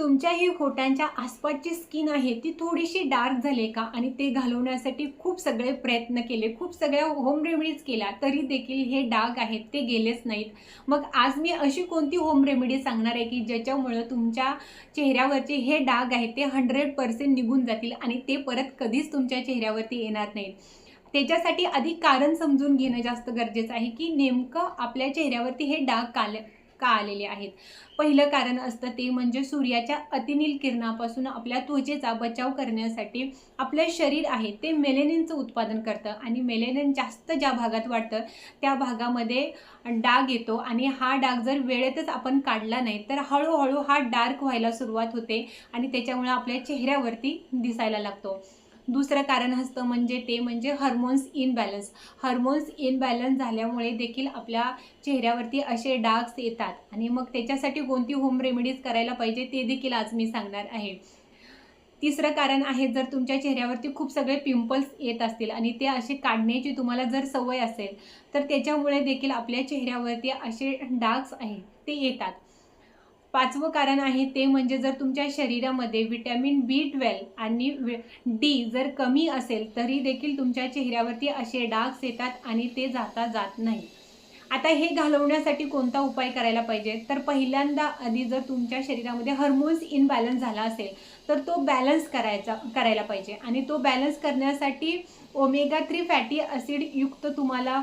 तुमच्याही होटांच्या आसपासची स्किन आहे ती थोडीशी डार्क झाली का? आणि ते घालवण्यासाठी खूप सगळे प्रयत्न केले खूप सगळ्या होम रेमेडीज केल्या तरी देखील हे डाग आहेत ते गेलेच नाहीत. मग आज मी अशी कोणती होम रेमेडी सांगणार आहे की ज्याच्यामुळं तुमच्या चेहऱ्यावरचे हे डाग आहेत ते हंड्रेड पर्सेंट निघून जातील आणि ते परत कधीच तुमच्या चेहऱ्यावरती येणार नाहीत. त्याच्यासाठी आधी कारण समजून घेणं जास्त गरजेचं आहे की नेमकं आपल्या चेहऱ्यावरती हे डाग काल का आलेले आहेत? पहिलं कारण असतं ते म्हणजे सूर्याच्या अतिनील किरणापासून आपल्या त्वचेचा बचाव करण्यासाठी आपलं शरीर आहे ते मेलेनिनचं उत्पादन करतं आणि मेलेनिन जास्त ज्या भागात वाढतं त्या भागामध्ये डाग येतो आणि हा डाग जर वेळेतच आपण काढला नाही तर हळूहळू हा डार्क व्हायला सुरुवात होते आणि त्याच्यामुळे आपल्या चेहऱ्यावरती दिसायला लागतो. दुसरं कारण असतं म्हणजे ते म्हणजे हार्मोन्स इनबॅलन्स हार्मोन्स इनबॅलन्स झाल्यामुळे देखील आपल्या चेहऱ्यावरती असे डार्क्स येतात. आणि मग त्याच्यासाठी कोणती होम रेमेडीज करायला पाहिजे ते देखील आज मी सांगणार आहे. तिसरं कारण आहे जर तुमच्या चेहऱ्यावरती खूप सगळे पिंपल्स येत असतील आणि ते असे काढण्याची तुम्हाला जर सवय असेल तर त्याच्यामुळे देखील आपल्या चेहऱ्यावरती असे डाग्स आहेत ते येतात. पाचवं कारण आहे ते म्हणजे जर तुमच्या शरीरामध्ये विटॅमिन बी ट्वेल्व आणि डी जर कमी असेल तरी देखील तुमच्या चेहऱ्यावरती असे डाग्स येतात आणि ते जाता जात नाही. आता हे घालवण्यासाठी कोणता उपाय करायला पाहिजे? तर पहिल्यांदा आधी जर तुमच्या शरीरामध्ये हार्मोन्स इनबॅलन्स झाला असेल तर तो बॅलन्स करायचा करायला पाहिजे. आणि तो बॅलन्स करण्यासाठी ओमेगा थ्री फॅटी ॲसिड युक्त तुम्हाला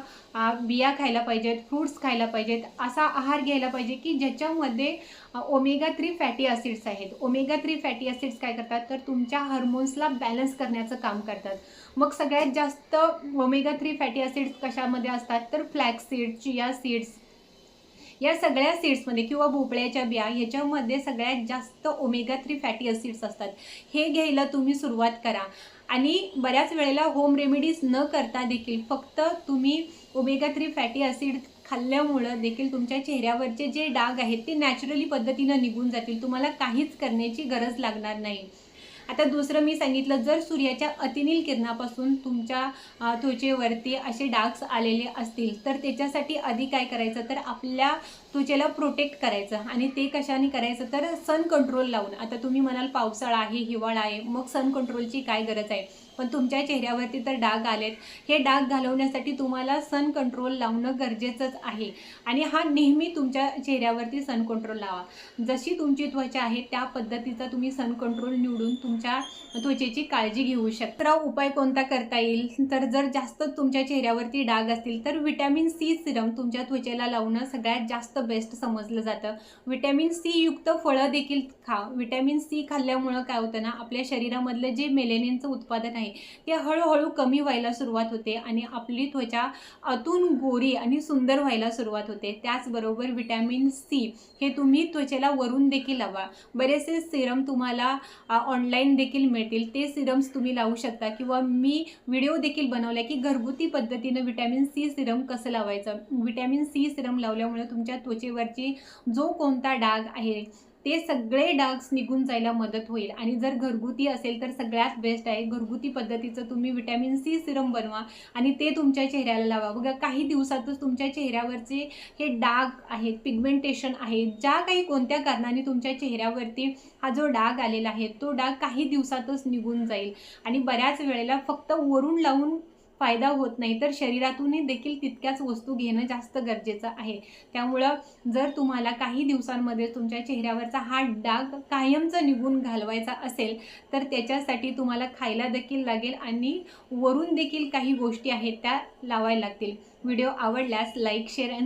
बिया खायला पाहिजेत फ्रूट्स खायला पाहिजेत असा आहार घ्यायला पाहिजे की ज्याच्यामध्ये ओमेगा थ्री फॅटी ॲसिड्स आहेत. ओमेगा थ्री फॅटी ॲसिड्स काय करतात? तर तुमच्या हार्मोन्सला बॅलन्स करण्याचं काम करतात. मग सगळ्यात जास्त ओमेगा थ्री फॅटी ॲसिड्स कशामध्ये असतात? तर फ्लॅक्स सीड चिया सीड्स या सगळ्या सीड्समध्ये किंवा भोपळ्याच्या बिया ह्याच्यामध्ये सगळ्यात जास्त ओमेगा थ्री फॅटी ॲसिड्स असतात. हे घ्यायला तुम्ही सुरुवात करा. आणि बऱ्याच वेळेला होम रेमेडीज न करता देखील फक्त तुम्ही ओमेगा थ्री फॅटी ॲसिड खाल्ल्यामुळं देखील तुमच्या चेहऱ्यावरचे जे डाग आहेत ते नॅचरली पद्धतीनं निघून जातील. तुम्हाला काहीच करण्याची गरज लागणार नाही. आता दुसरं मी सांगितलं जर सूर्याच्या अतिनील किरणापासून तुमच्या त्वचेवरती असे डार्क्स आलेले असतील तर त्याच्यासाठी आधी काय करायचं? तर आपल्या त्वचेला प्रोटेक्ट करायचं आणि ते कशाने करायचं? तर सन कंट्रोल लावून. आता तुम्ही म्हणाल पावसाळा आहे हिवाळा आहे मग सन कंट्रोलची काय गरज आहे? पण तुमच्या चेहऱ्यावरती तर डाग आलेत. हे डाग घालवण्यासाठी तुम्हाला सन कंट्रोल लावणं गरजेचंच आहे. आणि हा नेहमी तुमच्या चेहऱ्यावरती सन कंट्रोल लावा. जशी तुमची त्वचा आहे त्या पद्धतीचा तुम्ही सन कंट्रोल निवडून तुमच्या त्वचेची काळजी घेऊ शकता. उपाय कोणता करता येईल? तर जर जास्त तुमच्या चेहऱ्यावरती डाग असतील तर विटॅमिन सी सिरम तुमच्या त्वचेला लावणं सगळ्यात जास्त बेस्ट समजलं जातं. विटॅमिन सी युक्त फळं देखील खा. विटॅमिन सी खाल्ल्यामुळं काय होतं ना आपल्या शरीरामधलं जे मेलेनिनचं उत्पादन आहे ते हळूहळू कमी व्हायला सुरुवात होते आणि आपली त्वचा आतून गोरी आणि सुंदर व्हायला सुरुवात होते. त्याचबरोबर विटॅमिन सी हे तुम्ही त्वचेला वरून देखील लावा. बरेचसे सिरम तुम्हाला ऑनलाईन देखील मिळतील. ते सिरम्स तुम्ही लावू शकता किंवा मी व्हिडिओ देखील बनवला की घरगुती पद्धतीनं विटॅमिन सी सिरम कसं लावायचं? विटॅमिन सी सिरम लावल्यामुळे तुमच्या त्वचेवरची जो कोणता डाग आहे ते सगळे डार्क्स निघून जायला मदत होईल. आणि जर घरगुती असेल तर सगळ्यात बेस्ट आहे. घरगुती पद्धतीचं तुम्ही विटॅमिन सी सिरम बनवा आणि ते तुमच्या चेहऱ्याला लावा. बघा काही दिवसातच तुमच्या चेहऱ्यावरचे हे डाग आहेत पिगमेंटेशन आहे ज्या काही कोणत्या कारणाने तुमच्या चेहऱ्यावरती हा जो डाग आलेला आहे तो डाग काही दिवसातच निघून जाईल. आणि बऱ्याच वेळेला फक्त वरून लावून फायदा होत नाही तर शरीरातूनही देखील तितक्याच वस्तू घेणं जास्त गरजेचं आहे. त्यामुळं जर तुम्हाला काही दिवसांमध्ये तुमच्या चेहऱ्यावरचा हा डाग कायमचा निघून घालवायचा असेल तर त्याच्यासाठी तुम्हाला खायला देखील लागेल आणि वरून देखील काही गोष्टी आहेत त्या लावायला लागतील. व्हिडिओ आवडल्यास लाईक शेअर अँड